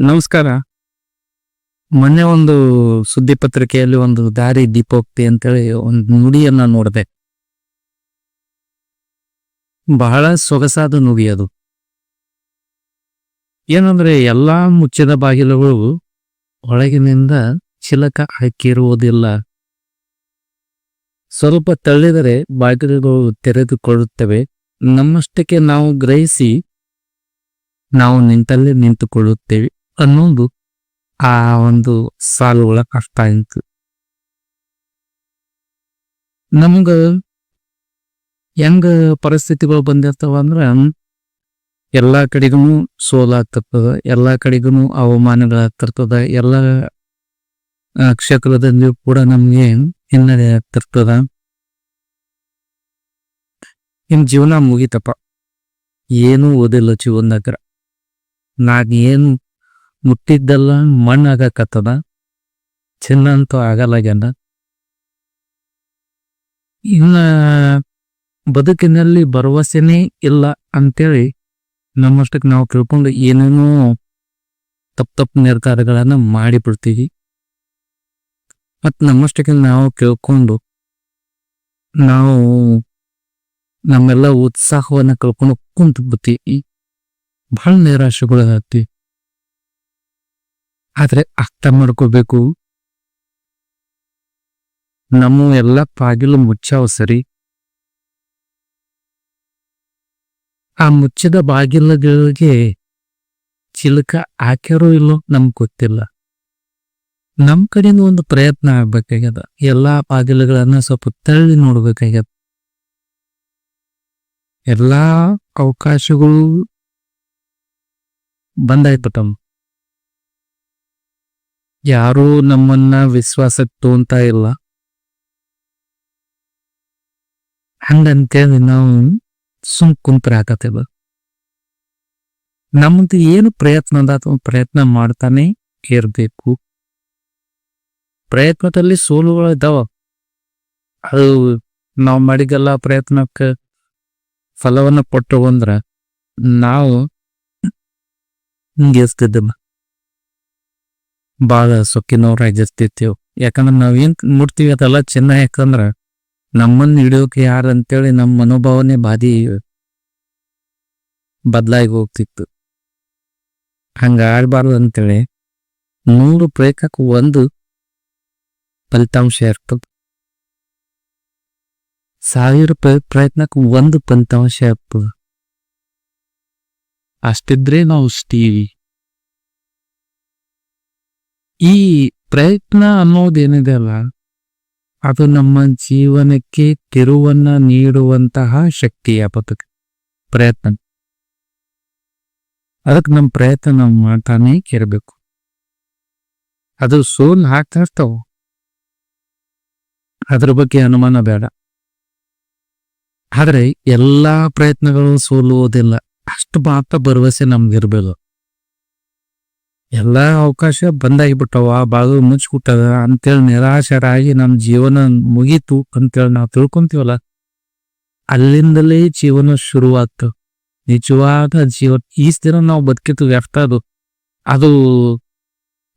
ನಮಸ್ಕಾರ. ಮೊನ್ನೆ ಒಂದು ಸುದ್ದಿ ಪತ್ರಿಕೆಯಲ್ಲಿ ಒಂದು ದಾರಿ ದೀಪೋಕ್ತಿ ಅಂತೇಳಿ ಒಂದು ನುಡಿಯನ್ನ ನೋಡಿದೆ. ಬಹಳ ಸೊಗಸಾದ ನುಡಿ ಅದು. ಏನಂದ್ರೆ ಎಲ್ಲಾ ಮುಚ್ಚಿದ ಬಾಗಿಲುಗಳು ಒಳಗಿನಿಂದ ಚಿಲಕ ಹಾಕಿರುವುದಿಲ್ಲ. ಸ್ವಲ್ಪ ತಳ್ಳಿದರೆ ಬಾಗಿಲುಗಳು ತೆರೆದುಕೊಳ್ಳುತ್ತವೆ. ನಮ್ಮಷ್ಟಕ್ಕೆ ನಾವು ಗ್ರಹಿಸಿ ನಾವು ನಿಂತಲ್ಲೇ ನಿಂತುಕೊಳ್ಳುತ್ತೇವೆ. ಅನ್ನೋದು ಆ ಒಂದು ಸಾಲು ಕಷ್ಟ ಅರ್ಥ ಆಯ್ತು. ನಮ್ಗ ಹೆಂಗ ಪರಿಸ್ಥಿತಿಗಳು ಬಂದಿರ್ತಾವ ಅಂದ್ರ ಎಲ್ಲಾ ಕಡೆಗೂ ಸೋಲಾಗ್ತಿರ್ತದ ಎಲ್ಲಾ ಕಡೆಗೂ ಅವಮಾನಗಳಾಗ್ತಿರ್ತದ ಎಲ್ಲ ಕ್ಷೇತ್ರದಲ್ಲಿಯೂ ಕೂಡ ನಮ್ಗೆ ಹಿನ್ನಡೆ ಆಗ್ತಿರ್ತದ. ನಿಮ್ ಜೀವನ ಮುಗಿತಪ್ಪ. ಏನೂ ಓದಿಲ್ಲ ಜೀವನದಾಗ. ನಾನು ಏನು ಮುಟ್ಟಿದ್ದೆಲ್ಲ ಮಣ್ಣಾಗಕತ್ತದ ಚಿನ್ನ ಅಂತೂ ಆಗಲಾಗ್ಯಾನ ಇನ್ನ ಬದುಕಿನಲ್ಲಿ ಭರವಸೆನೇ ಇಲ್ಲ ಅಂತೇಳಿ ನಮ್ಮಷ್ಟಕ್ಕೆ ನಾವು ತಿಳ್ಕೊಂಡು ಏನೇನೋ ತಪ್ಪು ತಪ್ಪು ನಿರ್ಧಾರಗಳನ್ನು ಮಾಡಿಬಿಡ್ತೀವಿ. ಮತ್ತು ನಮ್ಮಷ್ಟಕ್ಕೆ ನಾವು ಕೇಳ್ಕೊಂಡು ನಾವು ನಮ್ಮೆಲ್ಲ ಉತ್ಸಾಹವನ್ನ ಕಳ್ಕೊಂಡು ಕುಂತು ಬಿಡ್ತೀವಿ ಬಹಳ ಆದ್ರೆ ಅರ್ಥ ಮಾಡ್ಕೋಬೇಕು. ನಮ್ಮ ಎಲ್ಲ ಬಾಗಿಲು ಮುಚ್ಚಾವ ಸರಿ. ಆ ಮುಚ್ಚಿದ ಬಾಗಿಲುಗಳಿಗೆ ಚಿಲಕ ಹಾಕ್ಯಾರೋ ಇಲ್ಲೋ ನಮ್ಗೆ ಗೊತ್ತಿಲ್ಲ. ನಮ್ ಕಡೆಯಿಂದ ಒಂದು ಪ್ರಯತ್ನ ಆಗ್ಬೇಕಾಗ್ಯದ. ಎಲ್ಲಾ ಬಾಗಿಲುಗಳನ್ನ ಸ್ವಲ್ಪ ತಳ್ಳಿ ನೋಡ್ಬೇಕಾಗ್ಯದ. ಎಲ್ಲಾ ಅವಕಾಶಗಳು ಬಂದಾಯ್ತು ತಮ್ಮ. ಯಾರೂ ನಮ್ಮನ್ನ ವಿಶ್ವಾಸಕ್ಕೆ ತೋಂತ ಇಲ್ಲ. ಹಂಗಂತೇಳಿ ನಾವು ಸುಮ್ ಕುಂತ್ರ ಆಗತ್ತಿಲ್ಲ ನಮ್ದು ಏನು ಪ್ರಯತ್ನ ಅದ ಪ್ರಯತ್ನ ಮಾಡ್ತಾನೆ ಇರ್ಬೇಕು. ಪ್ರಯತ್ನದಲ್ಲಿ ಸೋಲುಗಳು ಇದಾವ. ಅದು ನಾವು ಮಾಡಿಗೆಲ್ಲ ಪ್ರಯತ್ನಕ್ಕೆ ಫಲವನ್ನು ಕೊಟ್ಟು ಅಂದ್ರ ನಾವು ಹಿಂಗಿರ್ತಿದ್ದಮ್ಮ ಬಾಳ ಸೊಕ್ಕಿನವ್ರಾಗಿರ್ತಿರ್ತೀವಿ ಯಾಕಂದ್ರೆ ನಾವ್ ಏನ್ ಮುಟ್ತೀವಿ ಅದೆಲ್ಲ ಚಿನ್ನ ಯಾಕಂದ್ರ ನಮ್ಮನ್ನ ಹಿಡಿಯೋಕೆ ಯಾರು ಅಂತೇಳಿ ನಮ್ಮ ಮನೋಭಾವನೆ ಬಾದಿ ಬದಲಾಗಿ ಹೋಗ್ತಿತ್ತು. ಹಂಗ ಆಡ್ಬಾರ್ದು ಅಂತೇಳಿ ನೂರು ಪ್ರಯತ್ನಕ್ಕೆ ಒಂದು ಫಲಿತಾಂಶ ಇರ್ತದೆ. ಸಾವಿರ ಪ್ರ- ಪ್ರಯತ್ನಕ್ಕೆ ಒಂದು ಫಲಿತಾಂಶ ಇರ್ತದೆ. ಅಷ್ಟಿದ್ರೆ ನಾವು ಸ್ಟೀವಿ ಈ ಪ್ರಯತ್ನ ಅನ್ನೋದೇನಿದೆ ಅಲ್ಲ ಅದು ನಮ್ಮ ಜೀವನಕ್ಕೆ ತಿರುವನ್ನ ನೀಡುವಂತಹ ಶಕ್ತಿಯ ಬದುಕು, ಪ್ರಯತ್ನ. ಅದಕ್ಕೆ ನಮ್ಮ ಪ್ರಯತ್ನ ನಾವು ಮಾಡ್ತಾನೆ ಇರಬೇಕು. ಅದು ಸೋಲ್ ಹಾಕ್ತಾ ಇರ್ತಾವ. ಅದ್ರ ಬಗ್ಗೆ ಅನುಮಾನ ಬೇಡ. ಆದ್ರೆ ಎಲ್ಲಾ ಪ್ರಯತ್ನಗಳು ಸೋಲುವುದಿಲ್ಲ. ಅಷ್ಟು ಮಾತ್ರ ಭರವಸೆ ನಮ್ಗಿರ್ಬೇಕು ಎಲ್ಲಾ ಅವಕಾಶ ಬಂದಾಗಿಬಿಟ್ಟವ ಬಾಗಿಲು ಮುಚ್ಚಿಬಿಟ್ಟದ ಅಂತೇಳಿ ನಿರಾಶರಾಗಿ ನಮ್ಮ ಜೀವನ ಮುಗೀತು ಅಂತೇಳಿ ನಾವು ತಿಳ್ಕೊಂತೀವಲ್ಲ? ಅಲ್ಲಿಂದಲೇ ಜೀವನ ಶುರುವಾಗ್ತವೆ ನಿಜವಾದ ಜೀವನ, ಈ ಸ್ಥಿರ ನಾವು ಬದುಕಿತ್ತು ವ್ಯರ್ಥ ಅದು. ಅದು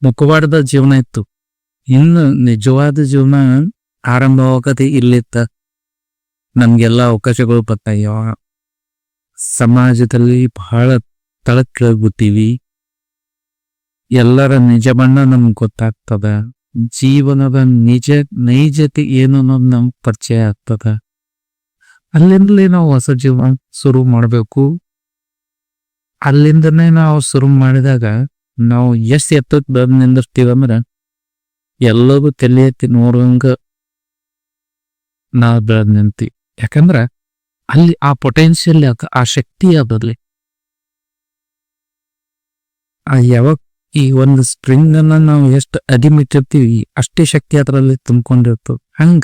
ಮುಖವಾಡದ ಜೀವನ ಇತ್ತು. ಇನ್ನು ನಿಜವಾದ ಜೀವನ ಆರಂಭವಾಗದೆ ಇಲ್ಲಿತ್ತ. ನಮ್ಗೆಲ್ಲ ಅವಕಾಶಗಳು ಬರ್ತಾಯ್ಯವ. ಸಮಾಜದಲ್ಲಿ ಬಹಳ ತಳಕ್ಕಿಳಿದ್ಬಿಟ್ಟಿವಿ. ಎಲ್ಲರ ನಿಜ ಬಣ್ಣ ನಮ್ಗೆ ಗೊತ್ತಾಗ್ತದ. ಜೀವನದ ನಿಜ, ನೈಜತೆ ಏನು ಅನ್ನೋದು ನಮ್ಗೆ ಪರಿಚಯ ಆಗ್ತದ. ಅಲ್ಲಿಂದಲೇ ನಾವು ಹೊಸ ಜೀವನ ಶುರು ಮಾಡಬೇಕು. ಅಲ್ಲಿಂದನೇ ನಾವು ಶುರು ಮಾಡಿದಾಗ ನಾವು ಎಷ್ಟು ಎತ್ತಕ್ಕೆ ಬಂದು ನಿಂದಿರ್ತೀವಿ ಅಂದ್ರೆ ಎಲ್ಲವೂ ತಲೆ ಎತ್ತಿ ನೋಡುವಂಗ ನಾವು ಬೆಳೆದ್ ನಿಂತಿ ಯಾಕಂದ್ರೆ ಅಲ್ಲಿ ಆ ಪೊಟೆನ್ಷಿಯಲ್ ಆ ಶಕ್ತಿ ಅದಲ್ಲಿ ಆ ಯಾವಾಗ ಈ ಒಂದು ಸ್ಪ್ರಿಂಗ್ ಅನ್ನ ನಾವು ಎಷ್ಟು ಅದಿಮಿಟ್ಟಿರ್ತೀವಿ ಅಷ್ಟೇ ಶಕ್ತಿ ಅದರಲ್ಲಿ ತುಂಬಿಕೊಂಡಿರ್ತದೆ. ಹಂಗ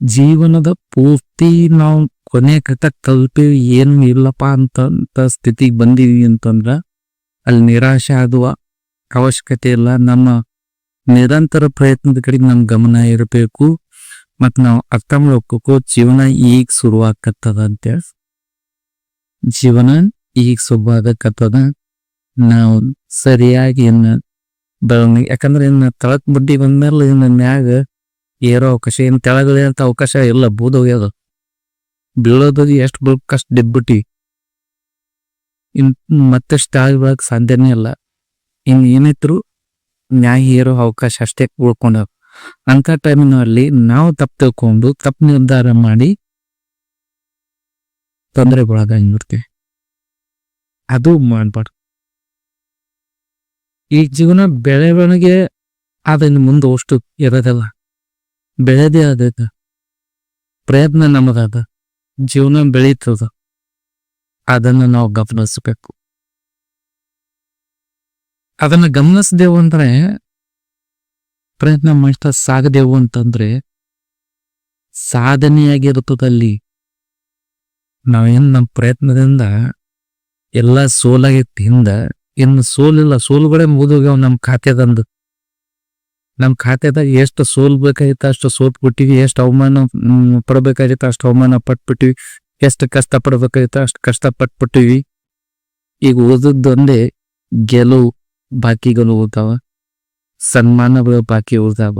ಜೀವನದ ಪೂರ್ತಿ ನಾವು ಕೊನೆ ಕಟ್ಟ ತಲುಪಿವಿ, ಏನು ಇಲ್ಲಪ್ಪ ಅಂತ ಸ್ಥಿತಿಗೆ ಬಂದೀವಿ ಅಂತಂದ್ರ, ಅಲ್ಲಿ ನಿರಾಶೆ ಆಗುವ ಅವಶ್ಯಕತೆ ಇಲ್ಲ. ನಮ್ಮ ನಿರಂತರ ಪ್ರಯತ್ನದ ಕಡೆಗೆ ನಮ್ಮ ಗಮನ ಇರಬೇಕು. ಮತ್ತು ನಾವು ಅರ್ಥ ಮಾಡ್ಕೋಬೇಕು ಜೀವನ ಈಗ ಶುರುವಾಗತ್ತದ ಅಂತೇಳಿ. ಜೀವನ ಈಗ ಶುಭ ನಾವು ಸರಿಯಾಗಿ ಇನ್ನ ಬೆಳವಣಿಗೆ. ಯಾಕಂದ್ರೆ ಇನ್ನು ತಳಕ್ ಬಡ್ಡಿ ಬಂದ್ಮೇಲೆ ಇನ್ನ ಮ್ಯಾಗ ಏರೋ ಅವಕಾಶ ಏನು ಅಂತ ಅವಕಾಶ ಇಲ್ಲ ಬೂದೋಗ್ಯದ ಬೀಳೋದು ಎಷ್ಟು ಬೀಳ್ಬೇಕು ಕಷ್ಟ ಡಿಬ್ಬಿಟ್ಟಿ ಇನ್ ಮತ್ತಷ್ಟು ತೆಳಗ್ ಬೀಳಕ್ ಸಾಧ್ಯನೇ ಇಲ್ಲ. ಇನ್ ಏನಿದ್ರು ನ್ಯಾಯ ಏರೋ ಅವಕಾಶ ಅಷ್ಟೇ ಉಳ್ಕೊಂಡಾವ ಅಂತ ಟೈಮಿನಲ್ಲಿ ನಾವು ತಪ್ಪು ತಿಳ್ಕೊಂಡು, ತಪ್ಪು ನಿರ್ಧಾರ ಮಾಡಿ ತೊಂದರೆ ಒಳಗಾಗಿರ್ತೀವಿ ಅದು ಮಾಡ್ಬಾರ್ದು. ಈ ಜೀವನ ಬೆಳವಣಿಗೆ ಅದನ್ನು ಮುಂದೆ ಅಷ್ಟು ಇರೋದಿಲ್ಲ. ಬೆಳೆದೇ ಅದ ಪ್ರಯತ್ನ ನಮ್ಮದಾದ. ಜೀವನ ಬೆಳೀತದ. ಅದನ್ನ ನಾವು ಗಮನಿಸಬೇಕು. ಅದನ್ನ ಗಮನಿಸ್ದೇವು ಅಂದ್ರೆ, ಪ್ರಯತ್ನ ಮಾಡ್ತಾ ಸಾಗದೆವು ಅಂತಂದ್ರೆ ಸಾಧನೆಯಾಗಿರ್ತದಲ್ಲಿ ನಾವೇನು ನಮ್ಮ ಪ್ರಯತ್ನದಿಂದ ಎಲ್ಲ ಸೋಲಾಗಿತ್ತು ಹಿಂದ ಇನ್ನು ಸೋಲಿಲ್ಲ ಸೋಲುಗಳೇ ಮುಗಿದೋಗ್ಯಾವ ನಮ್ಮ ಖಾತೆದಂದು. ನಮ್ಮ ಖಾತೆದಾಗ ಎಷ್ಟು ಸೋಲ್ ಬೇಕಾಗಿತ್ತು ಅಷ್ಟು ಸೋತ್ ಬಿಟ್ಟಿವಿ, ಎಷ್ಟು ಅವಮಾನ ಪಡ್ಬೇಕಾಗಿತ್ತ ಅಷ್ಟು ಅವಮಾನ ಪಟ್ಬಿಟ್ಟಿವಿ, ಎಷ್ಟು ಕಷ್ಟ ಪಡ್ಬೇಕಾಗಿತ್ತು ಅಷ್ಟು ಕಷ್ಟ ಪಟ್ಬಿಟ್ಟಿವಿ. ಈಗ ಉಳಿದದ್ದೊಂದೇ ಗೆಲುವು ಬಾಕಿಗಳು ಉಳ್ತಾವ ಸನ್ಮಾನಗಳು ಬಾಕಿ ಉಳ್ದಾವ,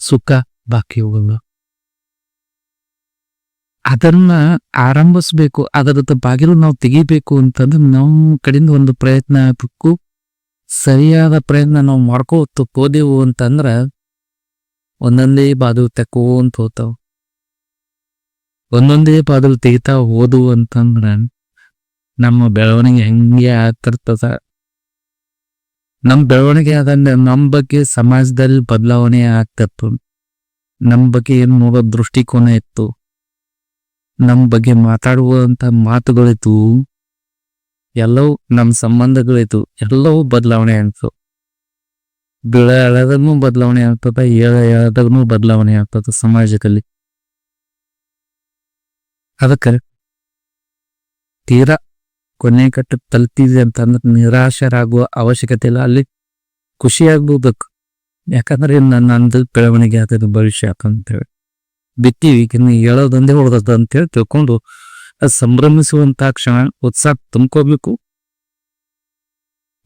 ಸುಖ ಬಾಕಿ ಉಳಿದ ಅದನ್ನ ಆರಂಭಿಸ್ಬೇಕು ಅದರದ್ದು ಬಾಗಿಲು ನಾವು ತೆಗಿಬೇಕು ಅಂತಂದ್ರೆ ನಮ್ಮ ಕಡೆಯಿಂದ ಒಂದು ಪ್ರಯತ್ನ ಆಗ್ಬೇಕು. ಸರಿಯಾದ ಪ್ರಯತ್ನ ನಾವು ಮಾಡ್ಕೋತ ಹೋದೆವು ಅಂತಂದ್ರ ಒಂದೊಂದೇ ಬಾಗಿಲು ತೆಕ್ಕೋಂತ ಹೋತಾವ ಒಂದೊಂದೇ ಬಾಗಿಲು ತೆಗಿತಾ ಹೋದವು ಅಂತಂದ್ರ ನಮ್ಮ ಬೆಳವಣಿಗೆ ಹೆಂಗೆ ಆಗ್ತಿರ್ತದ? ನಮ್ ಬೆಳವಣಿಗೆ ಅದನ್ನ ನಮ್ಮ ಬಗ್ಗೆ ಸಮಾಜದಲ್ಲಿ ಬದಲಾವಣೆ ಆಗ್ತಿತ್ತು. ನಮ್ ಬಗ್ಗೆ ಏನು ನೋಡೋ ದೃಷ್ಟಿಕೋನ ಇತ್ತು. ನಮ್ ಬಗ್ಗೆ ಮಾತಾಡುವಂತ ಮಾತುಗಳಿತ್ತು ಎಲ್ಲವೂ ನಮ್ಮ ಸಂಬಂಧಗಳಿತ್ತು ಎಲ್ಲವೂ ಬದಲಾವಣೆ ಆಗ್ತು ಬೆಳೆ ಎಳೆದನ್ನು ಬದಲಾವಣೆ ಆಗ್ತದ, ಏಳ ಎಳೆದಾಗೂ ಬದಲಾವಣೆ ಆಗ್ತದ ಸಮಾಜದಲ್ಲಿ. ಅದಕ್ಕೆ ತೀರಾ ಕೊನೆ ಕಟ್ಟ ತಲುಪಿದೆ ಅಂತಂದ್ರೆ ನಿರಾಶರಾಗುವ ಅವಶ್ಯಕತೆ ಇಲ್ಲ. ಅಲ್ಲಿ ಖುಷಿಯಾಗ್ಬೋದಕ್ಕೆ ಯಾಕಂದ್ರೆ ನನ್ನ ಬೆಳವಣಿಗೆ ಆಗ್ತದೆ ಭವಿಷ್ಯ ಅಂತೇಳಿ ಬಿತ್ತೀವಿ ಇನ್ನು ಹೇಳೋದೊಂದೇ ಅಂತ ಅಂತೇಳಿ ತಿಳ್ಕೊಂಡು ಅದು ಸಂಭ್ರಮಿಸುವಂತ ಕ್ಷಣ ಉತ್ಸಾಹ ತುಂಬ್ಕೋಬೇಕು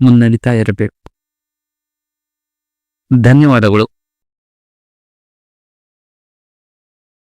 ಮುನ್ನಡಿತಾ ಇರಬೇಕು. ಧನ್ಯವಾದಗಳು.